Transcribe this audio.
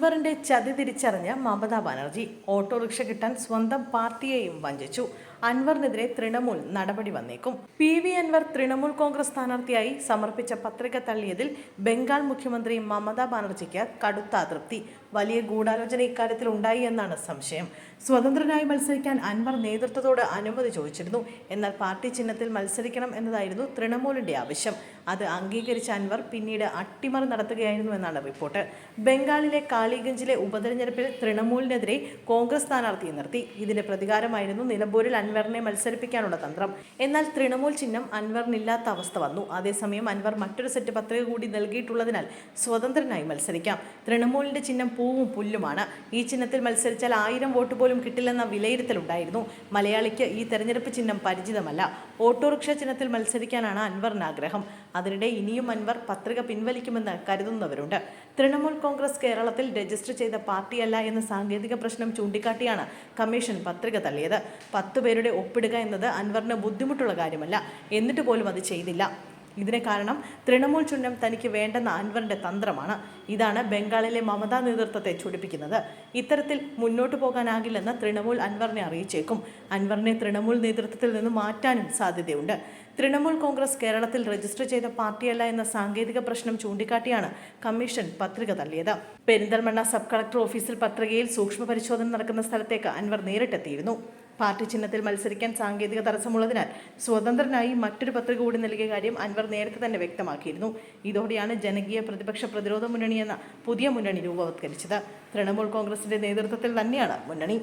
അൻവറിന്റെ ചതി തിരിച്ചറിഞ്ഞ മമതാ ബാനർജി ഓട്ടോറിക്ഷ കിട്ടാൻ സ്വന്തം പാർട്ടിയെയും വഞ്ചിച്ചു. അൻവറിനെതിരെ തൃണമൂൽ നടപടി വന്നേക്കും. P V Anvar Trinamool Congress സ്ഥാനാർത്ഥിയായി സമർപ്പിച്ച പത്രിക തള്ളിയതിൽ ബംഗാൾ മുഖ്യമന്ത്രി മമതാ ബാനർജിക്ക് കടുത്ത അതൃപ്തി. വലിയ ഗൂഢാലോചന ഇക്കാര്യത്തിൽ ഉണ്ടായി എന്നാണ് സംശയം. സ്വതന്ത്രനായി മത്സരിക്കാൻ അൻവർ നേതൃത്വത്തോട് അനുമതി ചോദിച്ചിരുന്നു. എന്നാൽ പാർട്ടി ചിഹ്നത്തിൽ മത്സരിക്കണം എന്നതായിരുന്നു തൃണമൂലിന്റെ ആവശ്യം. അത് അംഗീകരിച്ച അൻവർ പിന്നീട് അട്ടിമറി നടത്തുകയായിരുന്നു എന്നാണ് റിപ്പോർട്ട്. ബംഗാളിലെ കാളിഗഞ്ചിലെ ഉപതെരഞ്ഞെടുപ്പിൽ തൃണമൂലിനെതിരെ കോൺഗ്രസ് സ്ഥാനാർത്ഥിയെ നിർത്തി. ഇതിന്റെ പ്രതികാരമായിരുന്നു നിലമ്പൂരിൽ അൻവറിനെ മത്സരിപ്പിക്കാനുള്ള തന്ത്രം. എന്നാൽ തൃണമൂൽ ചിഹ്നം അൻവറിനില്ലാത്ത അവസ്ഥ വന്നു. അതേസമയം അൻവർ മറ്റൊരു സെറ്റ് പത്രിക കൂടി നൽകിയിട്ടുള്ളതിനാൽ സ്വതന്ത്രനായി മത്സരിക്കാം. തൃണമൂലിന്റെ ചിഹ്നം പൂവും പുല്ലുമാണ്. ഈ ചിഹ്നത്തിൽ മത്സരിച്ചാൽ ആയിരം വോട്ട് പോലും കിട്ടില്ലെന്ന വിലയിരുത്തലുണ്ടായിരുന്നു മലയാളിക്ക് ഈ തെരഞ്ഞെടുപ്പ് ചിഹ്നം പരിചിതമല്ല. ഓട്ടോറിക്ഷ ചിഹ്നത്തിൽ മത്സരിക്കാനാണ് അൻവറിന് ആഗ്രഹം. അതിനിടെ ഇനിയും അൻവർ പത്രിക പിൻവലിക്കുമെന്ന് കരുതുന്നവരുണ്ട്. തൃണമൂൽ കോൺഗ്രസ് കേരളത്തിൽ രജിസ്റ്റർ ചെയ്ത പാർട്ടിയല്ല എന്ന സാങ്കേതിക പ്രശ്നം ചൂണ്ടിക്കാട്ടിയാണ് കമ്മീഷൻ പത്രിക തള്ളിയത്. പത്ത് പേരുടെ ഒപ്പിടുക എന്നത് അൻവറിന് ബുദ്ധിമുട്ടുള്ള കാര്യമല്ല. എന്നിട്ട് പോലും അത് ചെയ്തില്ല. ഇതിന് കാരണം തൃണമൂൽ ചുന്നം തനിക്ക് വേണ്ടെന്ന അൻവറിന്റെ തന്ത്രമാണ്. ഇതാണ് ബംഗാളിലെ മമതാ നേതൃത്വത്തെ ചൊടിപ്പിക്കുന്നത്. ഇത്തരത്തിൽ മുന്നോട്ടു പോകാനാകില്ലെന്ന് തൃണമൂൽ അൻവറിനെ അറിയിച്ചേക്കും. അൻവറിനെ തൃണമൂൽ നേതൃത്വത്തിൽ നിന്ന് മാറ്റാനും സാധ്യതയുണ്ട്. തൃണമൂൽ കോൺഗ്രസ് കേരളത്തിൽ രജിസ്റ്റർ ചെയ്ത പാർട്ടിയല്ല എന്ന സാങ്കേതിക പ്രശ്നം ചൂണ്ടിക്കാട്ടിയാണ് കമ്മീഷൻ പത്രിക തള്ളിയത്. പെരിന്തൽമണ്ണ സബ് കളക്ടർ ഓഫീസിൽ പത്രികയിൽ സൂക്ഷ്മ പരിശോധന നടക്കുന്ന സ്ഥലത്തേക്ക് അൻവർ നേരിട്ടെത്തിയിരുന്നു. പാർട്ടി ചിഹ്നത്തിൽ മത്സരിക്കാൻ സാങ്കേതിക തടസ്സമുള്ളതിനാൽ സ്വതന്ത്രനായി മറ്റൊരു പത്രിക കൂടി നൽകിയ കാര്യം അൻവർ നേരത്തെ തന്നെ വ്യക്തമാക്കിയിരുന്നു. ഇതോടെയാണ് ജനകീയ പ്രതിപക്ഷ പ്രതിരോധ മുന്നണി എന്ന പുതിയ മുന്നണി രൂപവത്കരിച്ചത്. തൃണമൂൽ കോൺഗ്രസിന്റെ നേതൃത്വത്തിൽ തന്നെയാണ് മുന്നണി.